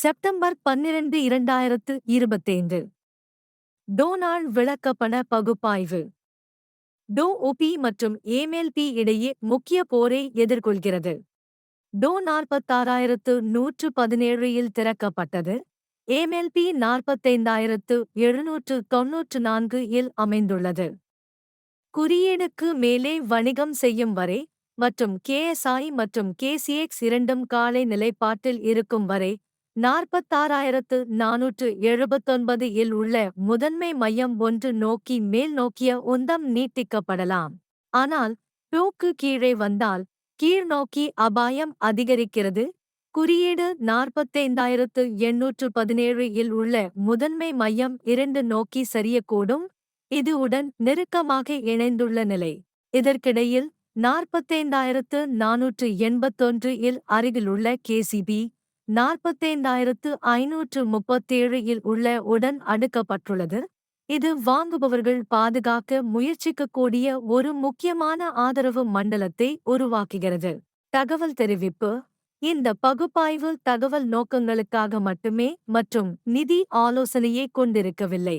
September பன்னிரண்டு இரண்டாயிரத்து இருபத்தைந்து. டோனால்ட் விளக்கப்பண பகுப்பாய்வு. டோ ஒபி மற்றும் ஏமெல்பி இடையே முக்கிய போரை எதிர்கொள்கிறது. டோ நாற்பத்தாறாயிரத்து நூற்று பதினேழு இல் திறக்கப்பட்டது. ஏமெல்பி நாற்பத்தைந்தாயிரத்து எழுநூற்று தொன்னூற்று நான்கு இல் அமைந்துள்ளது. குறியீடுக்கு மேலே வணிகம் செய்யும் வரை மற்றும் கேஎஸ்ஐ மற்றும் கேசிஎக்ஸ் இரண்டும் காலை நிலைப்பாட்டில் இருக்கும் வரை நாற்பத்தாறாயிரத்து நானூற்று எழுபத்தொன்பது இல் உள்ள முதன்மை மையம் ஒன்று நோக்கி மேல் நோக்கிய உந்தம் நீட்டிக்கப்படலாம். ஆனால் டோக்கு கீழே வந்தால் கீழ்நோக்கி அபாயம் அதிகரிக்கிறது. குறியீடு நாற்பத்தைந்தாயிரத்து எண்ணூற்று பதினேழு இல் உள்ள முதன்மை மையம் இரண்டு நோக்கி சரியக்கூடும். இது உடன் நெருக்கமாக இணைந்துள்ள நிலை. இதற்கிடையில் நாற்பத்தைந்தாயிரத்து நானூற்று எண்பத்தொன்று இல் அருகிலுள்ள கேசிபி நாற்பத்தைந்தாயிரத்து ஐநூற்று முப்பத்தேழு இல் உள்ள உடன் அடுக்கப்பட்டுள்ளது. இது வாங்குபவர்கள் பாதுகாக்க முயற்சிக்கக்கூடிய ஒரு முக்கியமான ஆதரவு மண்டலத்தை உருவாக்குகிறது. தகவல் தெரிவிப்பு. இந்த பகுப்பாய்வு தகவல் நோக்கங்களுக்காக மட்டுமே மற்றும் நிதி ஆலோசனையை கொண்டிருக்கவில்லை.